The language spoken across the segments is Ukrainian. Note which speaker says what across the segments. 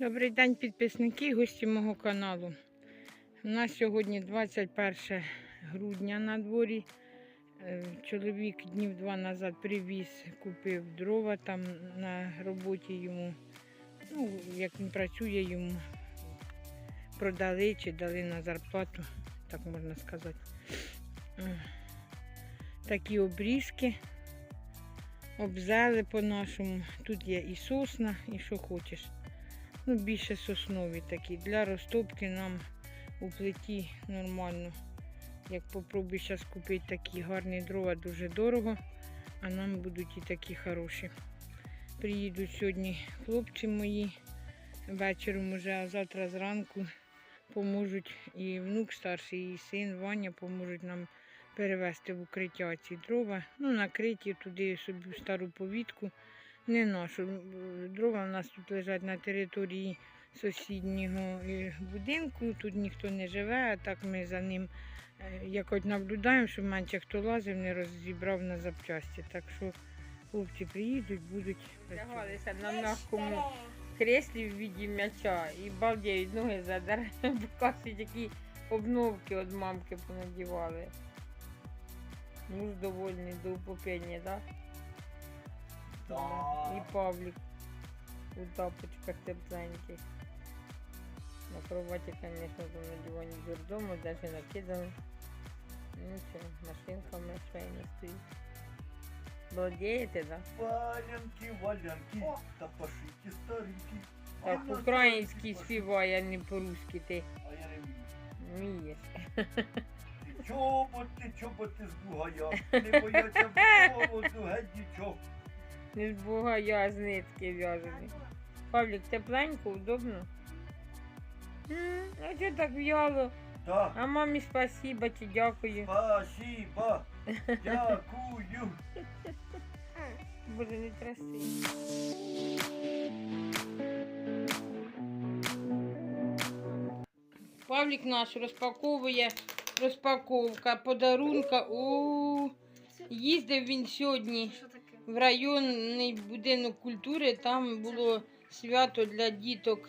Speaker 1: Добрий день, підписники і гості мого каналу. У нас сьогодні 21 грудня на дворі. Е, Чоловік днів два назад привіз, купив дрова там на роботі йому. Ну, як він працює, йому продали чи дали на зарплату, так можна сказати. Е, Такі обрізки, обзели по-нашому. Тут є і сосна, і що хочеш. Ну, більше соснові такі. Для розтопки нам у плиті нормально. Як попробую зараз купити такі гарні дрова, дуже дорого, а нам будуть і такі хороші. Приїдуть сьогодні хлопці мої вечором уже, а завтра зранку поможуть і внук старший, і син Ваня поможуть нам перевезти в укриття ці дрова. Ну, накриті туди собі стару повітку не нашу. Дрова у нас тут лежать на території сусіднього е, будинку. Тут ніхто не живе, а так ми за ним е, якось наблюдаємо, щоб менше хто лазив, не розібрав на запчасті. Так що хлопці приїдуть, будуть.
Speaker 2: Тягалися на м'якому креслі в віді м'яча і балдіють ноги задерли, показують, які обновки від мамки понадівали. Муж довольний до упопення, так?
Speaker 3: Да.
Speaker 2: І Павлік у тапочках тепленьких. На кроваті, звісно, там на дивані дурдому, навіть накидали. Нічого, машинка в мене швейна стоїть. Балдієте, так? Да?
Speaker 3: Валянки, валянки, та пошиті старенькі.
Speaker 2: Так,
Speaker 3: я
Speaker 2: український співає, а не по-руськи ти.
Speaker 3: А я не вмію.
Speaker 2: вмієш.
Speaker 3: Ти чоботи, чоботи з бугая. Не бояться.
Speaker 2: Не з Бога я з нитки в'яжений. Павлік, тепленько, удобно? М, А чого так в'яло?
Speaker 3: Так,
Speaker 2: А мамі спасибо чи дякую.
Speaker 3: спасибо, дякую.
Speaker 2: Боже, не траси. Павлік наш розпаковує розпаковка, подарунка. О, їздив він сьогодні
Speaker 4: Що таке?
Speaker 2: В районний будинок культури. Там було свято для діток,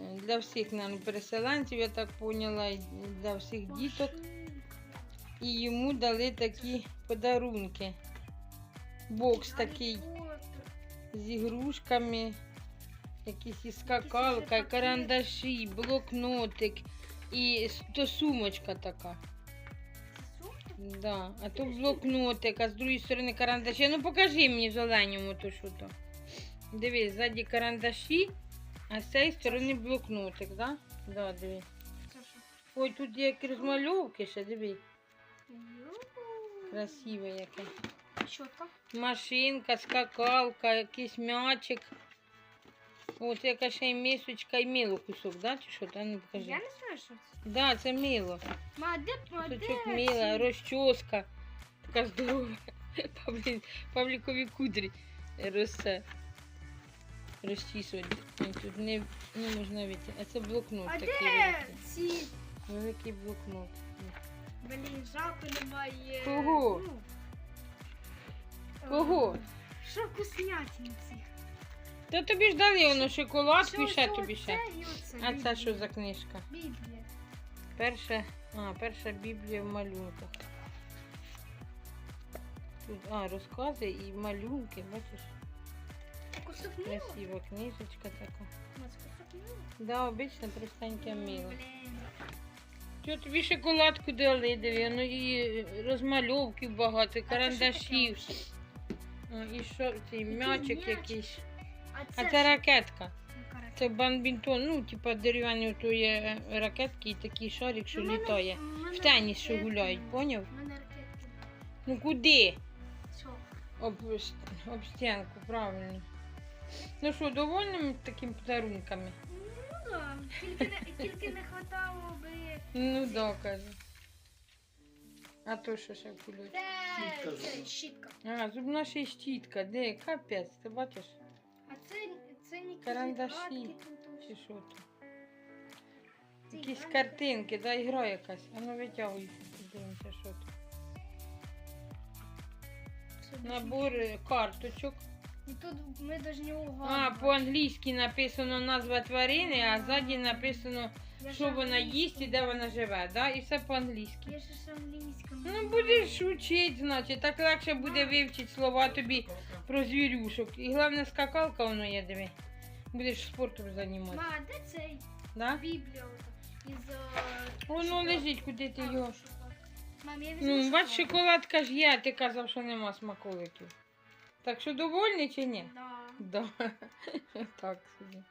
Speaker 2: е, для всіх наверно, переселенців, я так поняла, для всіх діток. І йому дали такі подарунки. Бокс такий з ігрушками, якісь і скакалка, карандаші, блокнотик, і то сумочка така. Да. А то блокнотик, а з другої сторони карандаші. Ну покажи мені зеленому то що то. Дивись, ззаді карандаші, а з цієї сторони блокнотик, да? Да, диви. Ой, тут є як розмальовки ще, диви. Красиве яке. Машинка, скакалка, якийсь м'ячик. От яка ще й мисочка і мило кусок, да? Чи що? Та ну покажи.
Speaker 4: Я не знаю, що це.
Speaker 2: Да, це мило.
Speaker 4: Ма, де, а де
Speaker 2: Кусочок
Speaker 4: ці-
Speaker 2: мила, розчоска. Така здорова. Павлі, Павлікові кудрі росте. Розчісувати. Тут не, не можна вийти. А це блокнот
Speaker 4: А
Speaker 2: такий
Speaker 4: де
Speaker 2: великий.
Speaker 4: ці?
Speaker 2: Великий блокнот.
Speaker 4: Блін, жалко немає.
Speaker 2: Кого?
Speaker 4: Ну,
Speaker 2: Кого?
Speaker 4: е, Що вкуснятин цих?
Speaker 2: Та тобі ж дали воно шоколадку і ще тобі ще. А це що за книжка?
Speaker 4: Біблія.
Speaker 2: Перша, а, перша Біблія в малюнках. Тут, а, розкази і малюнки, бачиш? Красива книжечка така.
Speaker 4: Мила?
Speaker 2: Да, обичне простеньке мило.
Speaker 4: Блін.
Speaker 2: Що тобі шоколадку дали, диви, ну і розмальовки багато, карандашів. А, і що, цей м'ячик. якийсь.
Speaker 4: А
Speaker 2: А
Speaker 4: це
Speaker 2: ракетка. Це бамбінтон, ну, типа дерев'яні то є ракетки і такий шарик, що
Speaker 4: Ну, мене-
Speaker 2: літає.
Speaker 4: мене
Speaker 2: В теніс, що
Speaker 4: ракетки
Speaker 2: гуляють,
Speaker 4: нема.
Speaker 2: поняв?
Speaker 4: Мене ракетки.
Speaker 2: Ну куди?
Speaker 4: Що?
Speaker 2: Об, с- об стінку, правильно. Ну що, довольним такими подарунками?
Speaker 4: Ну да, тільки не, тільки не хватало би.
Speaker 2: Ну да, каже. А то що ще в кульочку?
Speaker 4: Це,
Speaker 3: Щітка
Speaker 4: це
Speaker 3: зубна.
Speaker 4: щітка.
Speaker 2: А, зубна ще й щітка, де? Капець, ти бачиш?
Speaker 4: Це, це не
Speaker 2: Карандаші. Чи що то?
Speaker 4: Ці
Speaker 2: Якісь
Speaker 4: гральні.
Speaker 2: картинки, да, ігра якась. А ну витягуй, подивимося, що то. Набор е, карточок.
Speaker 4: І тут ми повинні
Speaker 2: А,
Speaker 4: угадувати.
Speaker 2: по-англійськи написано назва тварини, а ззаді написано,
Speaker 4: Я
Speaker 2: що
Speaker 4: ж
Speaker 2: вона
Speaker 4: англійську-
Speaker 2: їсть і де вона живе, да? І все по-англійськи.
Speaker 4: Я ж ж англійському.
Speaker 2: Ну, будеш учити, значить, так легше буде вивчити слова тобі про звірюшок. І головне, скакалка воно є, диви. Будеш спортом займатися.
Speaker 4: Ма, де цей
Speaker 2: Да?
Speaker 4: біблія ото? Із... е,
Speaker 2: Воно
Speaker 4: шоколаду?
Speaker 2: лежить, куди ти
Speaker 4: А,
Speaker 2: його.
Speaker 4: шоколад. Мам, я візьму
Speaker 2: Ну, бач,
Speaker 4: шоколад.
Speaker 2: шоколадка ж є, а ти казав, що нема смаколиків. Так що довольні чи ні?
Speaker 4: Да.
Speaker 2: Да. Так собі.